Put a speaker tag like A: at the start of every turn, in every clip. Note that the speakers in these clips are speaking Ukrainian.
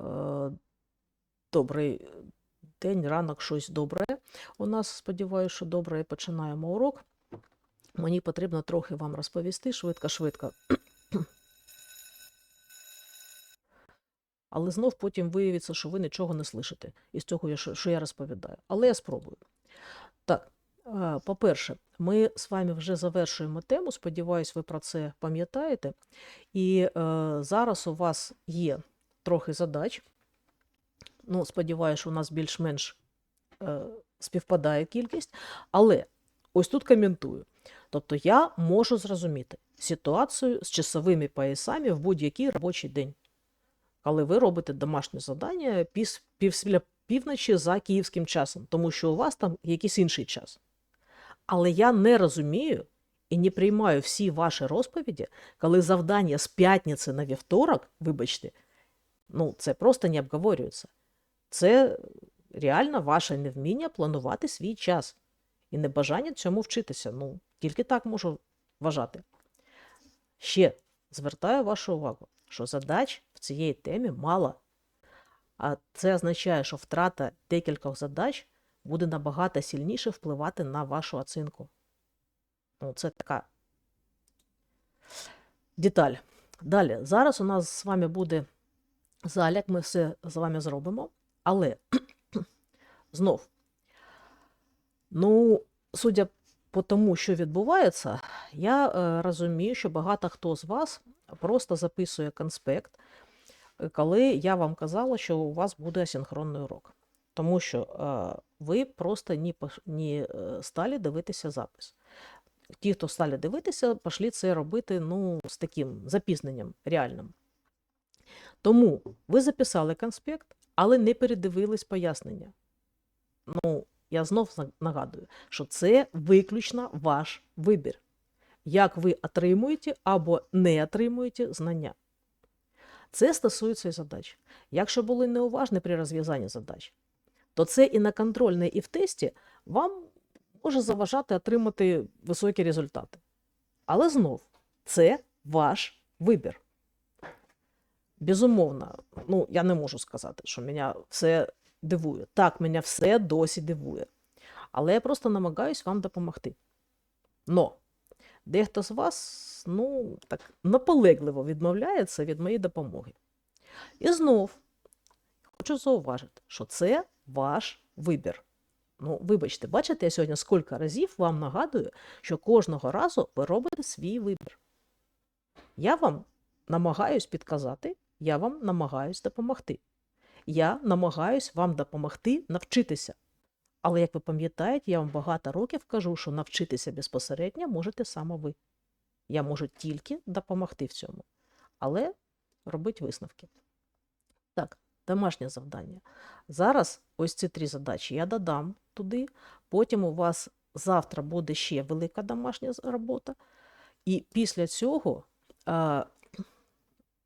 A: Е, Добрий день, ранок, щось добре. У нас, сподіваюся, що добре. Починаємо урок. Мені потрібно трохи вам розповісти швидко-швидко. Але знов потім виявиться, що ви нічого не слышите із цього, що що я розповідаю. Але я спробую. Так, е, по-перше, ми з вами вже завершуємо тему. Сподіваюсь, ви про це пам'ятаєте. І е, зараз у вас є трохи задач. Ну, сподіваюся, у нас більш-менш е, співпадає кількість. Але ось тут коментую. Тобто я можу зрозуміти ситуацію з часовими поясами в будь-який робочий день, коли ви робите домашнє завдання піс, після півночі за київським часом, тому що у вас там якийсь інший час. Але я не розумію і не приймаю всі ваші розповіді, коли завдання з п'ятниці на вівторок, вибачте, ну це просто не обговорюється. Це реально ваше невміння планувати свій час і небажання цьому вчитися. Ну, тільки так можу вважати. Ще звертаю вашу увагу, що задач в цій темі мало. А це означає, що втрата декількох задач буде набагато сильніше впливати на вашу оцінку. Ну, це така деталь. Далі, зараз у нас з вами буде заляк, ми все з вами зробимо. Але знов, ну, судя по тому, що відбувається, я е, розумію, що багато хто з вас просто записує конспект, е, коли я вам казала, що у вас буде асинхронний урок. Тому що е, ви просто не, не стали дивитися запис. Ті, хто стали дивитися, пішли це робити ну, з таким запізненням реальним. Тому ви записали конспект, але не передивились пояснення. Ну, я знов нагадую, що це виключно ваш вибір, як ви отримуєте або не отримуєте знання. Це стосується і задач. Якщо були неуважні при розв'язанні задач, то це і на контрольне, і в тесті вам може заважати отримати високі результати. Але знов, це ваш вибір. Безумовно, ну, я не можу сказати, що мене все дивує. Так, мене все досі дивує. Але я просто намагаюсь вам допомогти. Но дехто з вас, ну, так наполегливо відмовляється від моєї допомоги. І знов хочу зауважити, що це ваш вибір. Ну, вибачте, бачите, я сьогодні скільки разів вам нагадую, що кожного разу ви робите свій вибір. Я вам намагаюсь підказати, я вам намагаюсь допомогти. Я намагаюсь вам допомогти навчитися. Але, як ви пам'ятаєте, я вам багато років кажу, що навчитися безпосередньо можете саме ви. Я можу тільки допомогти в цьому. Але робить висновки. Так, домашнє завдання. Зараз ось ці три задачі я додам туди. Потім у вас завтра буде ще велика домашня робота. І після цього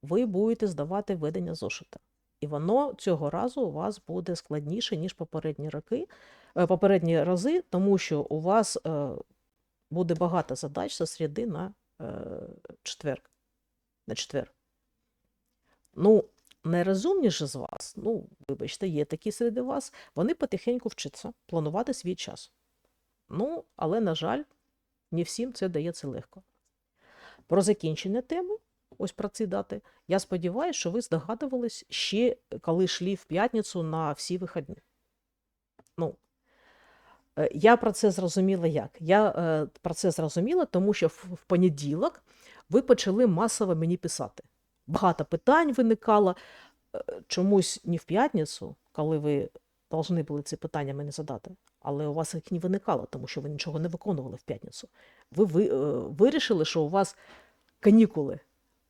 A: ви будете здавати ведення зошита. І воно цього разу у вас буде складніше, ніж попередні роки, е, попередні рази, тому що у вас е, буде багато задач з середи на е, четвер. На четвер. Ну, найрозумніше з вас, ну, вибачте, є такі серед вас, вони потихеньку вчаться планувати свій час. Ну, але, на жаль, не всім це дається легко. Про закінчення теми, ось про ці дати, я сподіваюся, що ви здогадувались ще, коли йшли в п'ятницю на всі вихідні. Ну, е, я про це зрозуміла як? Я е, про це зрозуміла, тому що в, в понеділок ви почали масово мені писати. Багато питань виникало. Е, Чомусь не в п'ятницю, коли ви повинні були ці питання мені задати, але у вас їх не виникало, тому що ви нічого не виконували в п'ятницю. Ви, ви е, вирішили, що у вас канікули,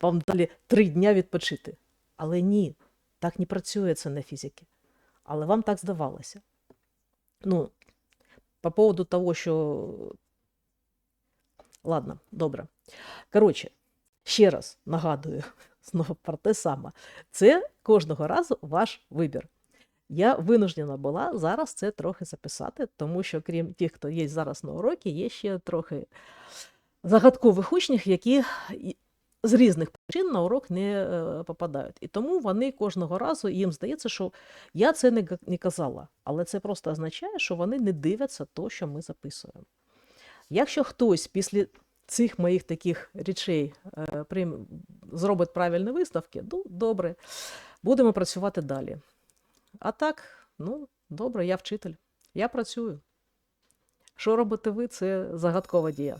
A: вам далі три дня відпочити. Але ні, так не працює це на фізики. Але вам так здавалося. Ну, по поводу того, що. Ладно, добре. Коротше, ще раз нагадую знову про те саме. Це кожного разу ваш вибір. Я винуждена була зараз це трохи записати, тому що, крім тих, хто є зараз на уроці, є ще трохи загадкових учнів, які з різних причин на урок не е, попадають. І тому вони кожного разу їм здається, що я це не, не казала, але це просто означає, що вони не дивляться то, що ми записуємо. Якщо хтось після цих моїх таких речей е, прийм... зробить правильні виставки, ну добре, будемо працювати далі. А так, ну добре, я вчитель, я працюю. Що робите ви, це загадкова дія.